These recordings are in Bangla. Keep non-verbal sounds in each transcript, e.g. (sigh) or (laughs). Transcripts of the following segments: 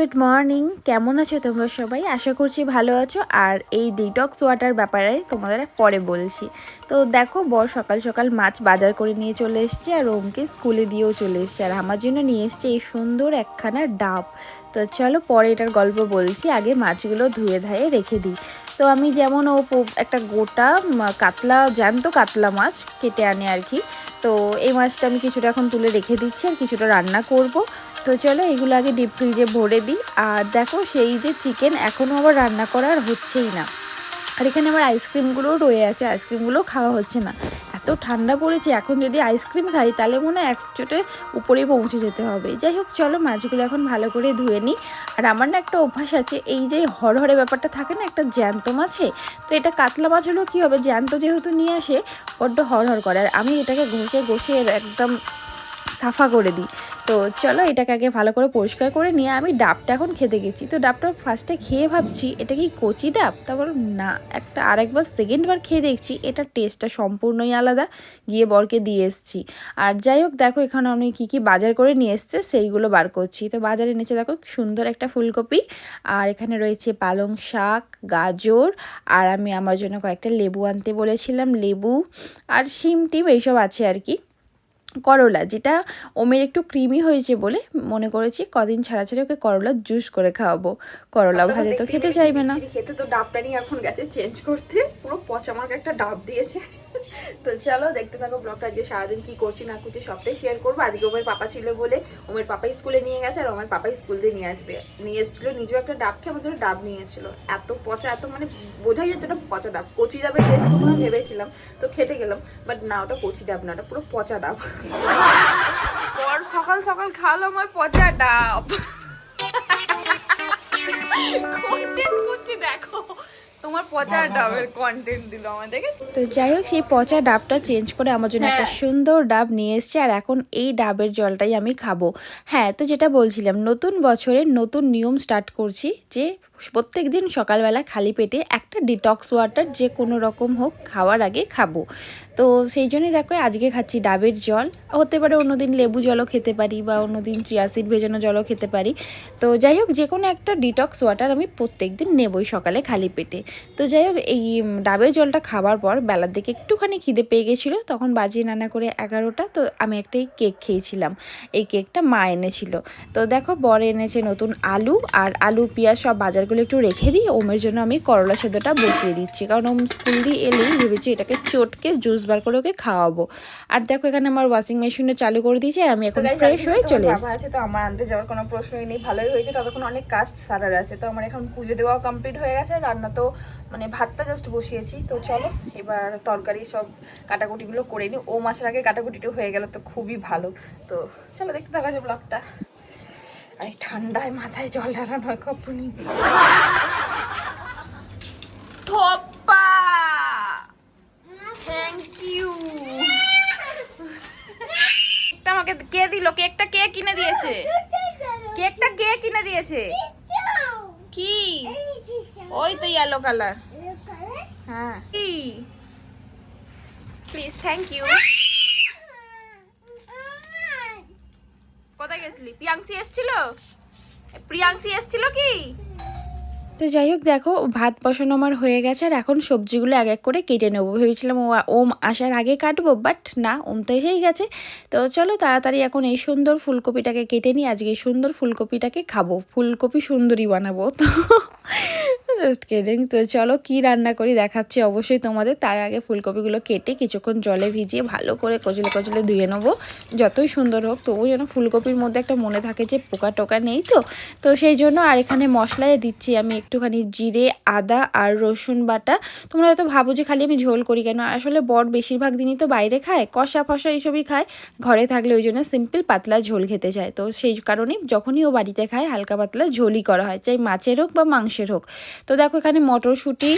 Good morning. কেমন আছো তোমরা সবাই? আশা করছি ভালো আছো। আর এই ডিটক্স ওয়াটার ব্যাপারে তোমাদের পরে বলছি। তো দেখো, বর সকাল সকাল মাছ বাজার করে নিয়ে চলে এসছে আর ওমকে স্কুলে দিয়েও চলে এসছে। আর আমার জন্য নিয়ে এসছে এই সুন্দর একখানা ডাব। তো চলো পরে এটার গল্প বলছি। আগে মাছগুলো ধুয়ে ধায়ে রেখে দিই। তো আমি যেমন ও একটা গোটা কাতলা, জ্যান্ত কাতলা মাছ কেটে আনে আর কি। তো এই মাছটা আমি কিছুটা এখন তুলে রেখে দিচ্ছি আর কিছুটা রান্না করব। তো চলো এগুলো আগে ডিপ ফ্রিজে ভরে দিই। আর দেখো সেই যে চিকেন এখনও আবার রান্না করা আর হচ্ছেই না। আর এখানে আমার আইসক্রিমগুলোও রয়ে আছে আইসক্রিমগুলোও খাওয়া হচ্ছে না। এত ঠান্ডা পড়েছে, এখন যদি আইসক্রিম খাই তাহলে মনে হয় এক চোটে উপরেই পৌঁছে যেতে হবে। যাই হোক, চলো মাছগুলো এখন ভালো করে ধুয়ে নিই। আর আমার না একটা অভ্যাস আছে, এই যে হরহরে ব্যাপারটা থাকে না, একটা জ্যান্ত মাছে, তো এটা কাতলা মাছ হলেও কী হবে, জ্যান্ত যেহেতু নিয়ে আসে, বড্ড হরহর করে। আর আমি এটাকে ঘষে ঘষে একদম সাফা করে দিই। তো চলো এটাকে আগে ভালো করে পরিষ্কার করে নিয়ে আমি ডাবটা এখন খেতে গেছি। তো ডাবটা ফার্স্টে খেয়ে ভাবছি, এটা কি কচি ডাব? তারপর না, একটা আরেকবার সেকেন্ডবার খেয়ে দেখছি এটার টেস্টটা সম্পূর্ণই আলাদা, গিয়ে বরকে দিয়ে এসেছি। আর যাই হোক, দেখো এখানে আমি কী কী বাজার করে নিয়ে এসছে, সেইগুলো বার করছি। তো বাজারে এনেছে দেখো সুন্দর একটা ফুলকপি, আর এখানে রয়েছে পালং শাক, গাজর, আর আমি আমার জন্য কয়েকটা লেবু আনতে বলেছিলাম, লেবু আর শিম টিম এইসব আছে আর কি। করলা যেটা ওমের একটু ক্রিমি হয়েছে বলে মনে করেছি কদিন ছাড়া ছাড়া ওকে করলার জুস করে খাওয়াবো। করলা ভাজে তো খেতে চাইবে না। খেতে তো ডাবটা নিয়ে এখন গেছে চেঞ্জ করতে পুরো পচা মার্কা একটা ডাব দিয়েছে। (laughs) তো চলো দেখতে থাকো ব্লগটা। আজকে সারাদিন কি করছি না করছি সবটাই শেয়ার করব। আজকে ওমের পাপা ছিল বলে ওমের পাপা স্কুলে নিয়ে গেছে আর ওমের পাপা স্কুল দিয়ে নিয়ে আসবে। নিয়ে এসেছিল নিজেও একটা ডাব খেয়ে আমার জন্য ডাব নিয়ে এসেছিল। এত পচা এত মানে বোঝাই যাচ্ছে না পচা ডাব। কচি ডাবের টেস্ট প্রথমে ভেবেছিলাম তো খেতে গেলাম। বাট না ওটা কচি ডাব না ওটা পুরো পচা ডাব। পর সকাল সকাল খাওয়ালো আমার পচা ডাব। (laughs) তোমার পচা ডাবের কন্টেন্ট দিল আমার দেখেছ? তো যাই হোক সেই পচা ডাবটা চেঞ্জ করে আমার জন্য একটা হ্যাঁ। সুন্দর ডাব নিয়ে এসছে আর এখন এই ডাবের জলটাই আমি খাব। হ্যাঁ তো যেটা বলছিলাম নতুন বছরের নতুন নিয়ম স্টার্ট করছি যে প্রত্যেক দিন সকালবেলা খালি পেটে একটা ডিটক্স ওয়াটার যে কোনো রকম হোক খাওয়ার আগে খাব। তো সেই জন্যই দেখো আজকে খাচ্ছি ডাবের জল। হতে পারে অন্যদিন লেবু জলও খেতে পারি বা অন্যদিন চিয়াসিড ভেজানো জলও খেতে পারি। তো যাই হোক যে কোনো একটা ডিটক্স ওয়াটার আমি প্রত্যেক দিন নেবই সকালে খালি পেটে। তো যাই হোক এই ডাবের জলটা খাবার পর বেলার দিকে একটুখানি খিদে পেয়ে গেছিল, তখন বাজিয়ে নানা করে এগারোটা তো আমি একটা এই কেক খেয়েছিলাম। এই কেকটা মা এনেছিল। তো দেখো বর এনেছে নতুন আলু আর আলু, পেঁয়াজ সব বাজারগুলো একটু রেখে দিই। ওমের জন্য আমি করলা সেদ্ধটা বসিয়ে দিচ্ছি। কারণ ওম স্কুল দিয়ে এলেই ভেবেছি এটাকে চটকে জুস বার করে ওকে খাওয়াবো। আর দেখো এখানে আমার ওয়াশিং মেশিনও চালু করে দিয়েছি আর আমি এখন ফ্রেশ হয়ে চলে এসেছি। আছে তো আমার আনতে যাওয়ার কোনো প্রশ্নই নেই। ভালোই হয়েছে। ততক্ষণ অনেক কাজ সারার আছে। তো আমার এখন পুজো দেওয়াও কমপ্লিট হয়ে গেছে। রান্না তো মানে ভাতটা জাস্ট বসিয়েছি। তো চলো এবার তরকারি সব কাটাকুটিগুলো করে নিই। ও মাসের আগে কাটাকুটিটা হয়ে গেল তো খুবই ভালো। তো চলো দেখতে থাকা যে ব্লগটা এই ঠান্ডায় মাথায় জল ঢালানো কাপুনি থপ্পা! থ্যাংক ইউ কেকটা আমাকে কে দিল? কেকটা কে কিনে দিয়েছে? কেকটা কে কিনে দিয়েছে? কি? ওই তো ইয়েলো কালার হ্যাঁ। কি? প্লিজ থ্যাংক ইউ কোথায় গেছিলি? প্রিয়াংশি এসেছিল? প্রিয়াংশি এসেছিল কি? তো যাই হোক, দেখো, ভাত বসানো আমার হয়ে গেছে আর এখন সবজিগুলো এক এক করে কেটে নেব। ভেবেছিলাম ও ওম আসার আগে কাটবো বাট না, ওম তো এসেই গেছে। তো চলো তাড়াতাড়ি এখন এই সুন্দর ফুলকপিটাকে কেটে নিই। আজকে এই সুন্দর ফুলকপিটাকে খাব। ফুলকপি সুন্দরী বানাবো। তো জাস্ট কেটিং তো চলো কি রান্না করি দেখাচ্ছি। অবশ্যই তোমাদের তার আগে ফুলকপিগুলো কেটে কিছুক্ষণ জলে ভিজিয়ে ভালো করে কচলে কচলে ধুয়ে নেব। যতই সুন্দর হোক তবু যেন ফুলকপির মধ্যে একটা মনে থাকে যে পোকা টোকা নেই তো। তো সেই জন্য আর এখানে মশলায় দিচ্ছি আমি একটুখানি জিরে, আদা আর রসুন বাটা। তোমরা হয়তো ভাবো যে খালি আমি ঝোল করি কেন? আসলে বর বেশিরভাগ দিনই তো বাইরে খায়, কষা ফষা এইসবই খায়। ঘরে থাকলে ওই জন্য সিম্পল পাতলা ঝোল খেতে চায়। তো সেই কারণেই যখনই ও বাড়িতে খায়, হালকা পাতলা ঝোলই করা হয়, চাই মাছের হোক বা মাংসের হোক। তো দেখো এখানে মটরশুঁটি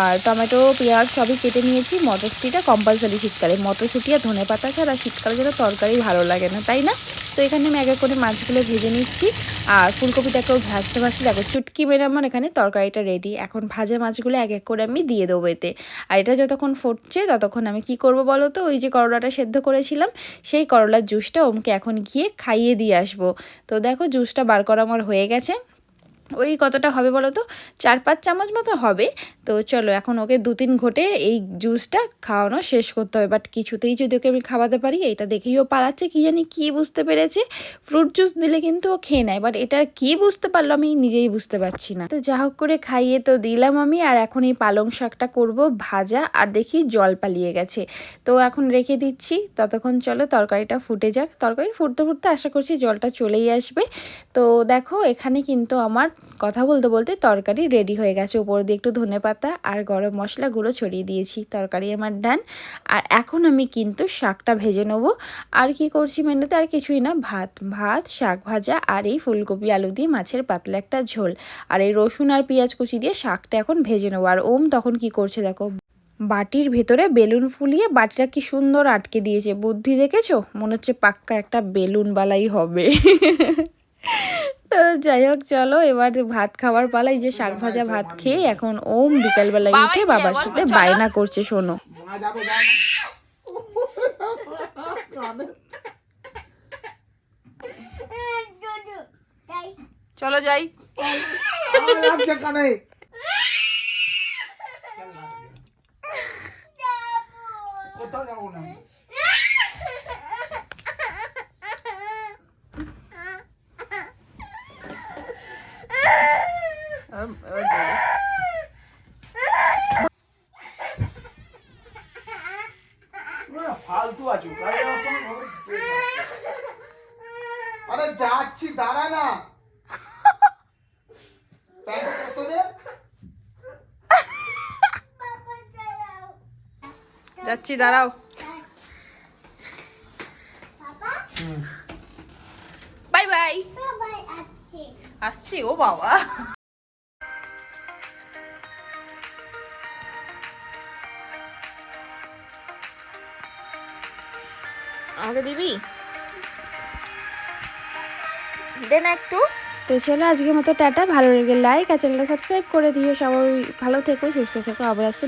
আর টমেটো, পেঁয়াজ সবই কেটে নিয়েছি। মটরশুঁটিটা কম্পালসারি শীতকালে। মটরশুঁটি আর ধনে পাতা ছাড়া শীতকালে যেন তরকারি ভালো লাগে না, তাই না? তো এখানে আমি এক করে মাছগুলো ভেজে নিচ্ছি। আর ফুলকপিটাকেও ভাজতে ভাজতে দেখো চুটকি মেরে আমার এখানে তরকারিটা রেডি এখন ভাজা মাছগুলো এক এক করে আমি দিয়ে দেবো এতে। আর এটা যতক্ষণ ফুটছে ততক্ষণ আমি কি করব বলো তো? ওই যে করলাটা সেদ্ধ করেছিলাম, সেই করলার জুসটা ওমকে এখন গিয়ে খাইয়ে দিয়ে আসব। তো দেখো জুসটা বার করা আমার হয়ে গেছে। ওই কতটা হবে বলো তো? চার পাঁচ চামচ মতো হবে। তো চলো এখন ওকে দু তিন ঘটে এই জুসটা খাওয়ানো শেষ করতে হবে। বাট কিছুতেই যদি ওকে আমি খাওয়াতে পারি, এটা দেখেই ও পালাচ্ছে। কি জানি কি বুঝতে পেরেছে? ফ্রুট জুস দিলে কিন্তু ও খেয়ে নেয়। বাট এটার কি বুঝতে পারল আমি নিজেই বুঝতে পারছি না। তো যা হোক করে খাইয়ে তো দিলাম আমি। আর এখন এই পালং শাকটা করব ভাজা। আর দেখি জল পালিয়ে গেছে। তো এখন রেখে দিচ্ছি। ততক্ষণ চলো তরকারিটা ফুটে যাক। তরকারি ফুটতে ফুটতে আশা করছি জলটা চলেই আসবে। তো দেখো এখানে কিন্তু আমার কথা বলতে বলতে তরকারি রেডি হয়ে গেছে। উপর দিয়ে একটু ধনে পাতা আর গরম মশলা গুঁড়ো ছড়িয়ে দিয়েছি। তরকারি আমার ডান আর এখন আমি কিন্তু শাকটা ভেজে নেব। আর কি করছি মেনুতে? আর কিছুই না। ভাত ভাত, শাক ভাজা আর এই ফুলকপি, আলু দিয়ে মাছের পাতলা একটা ঝোল। আর এই রসুন আর পেঁয়াজ কুচি দিয়ে শাকটা এখন ভেজে নেব। আর ওম তখন কি করছে দেখো? বাটির ভেতরে বেলুন ফুলিয়ে বাটিটা কি সুন্দর আটকে দিয়েছে। বুদ্ধি দেখেছ? মনে হচ্ছে পাক্কা একটা বেলুন বালাই হবে। (laughs) যাই হোক চলো এবার ভাত খাবার পালাই যে শাক ভাজা ভাত খেয়ে এখন ওম বিকালবেলায় উঠে বাবার সাথে বায়না করছে শোনো। চলো। যাই আমার লাগছে কানে কোথাও যাব না তোমরা ফালতু আছো। আরে যাচ্ছি দাঁড়া না। যাচ্ছি দাঁড়াও। Bye bye. আসছি ও বাবা। আমাকে দিবি? দেন একটু। তো চলো, আজকের মতো টাটা। ভালো লাগে লাইক আর চ্যানেলটা সাবস্ক্রাইব করে দিও। সবাই ভালো থেকো, সুস্থ থেকো, আবার আসছে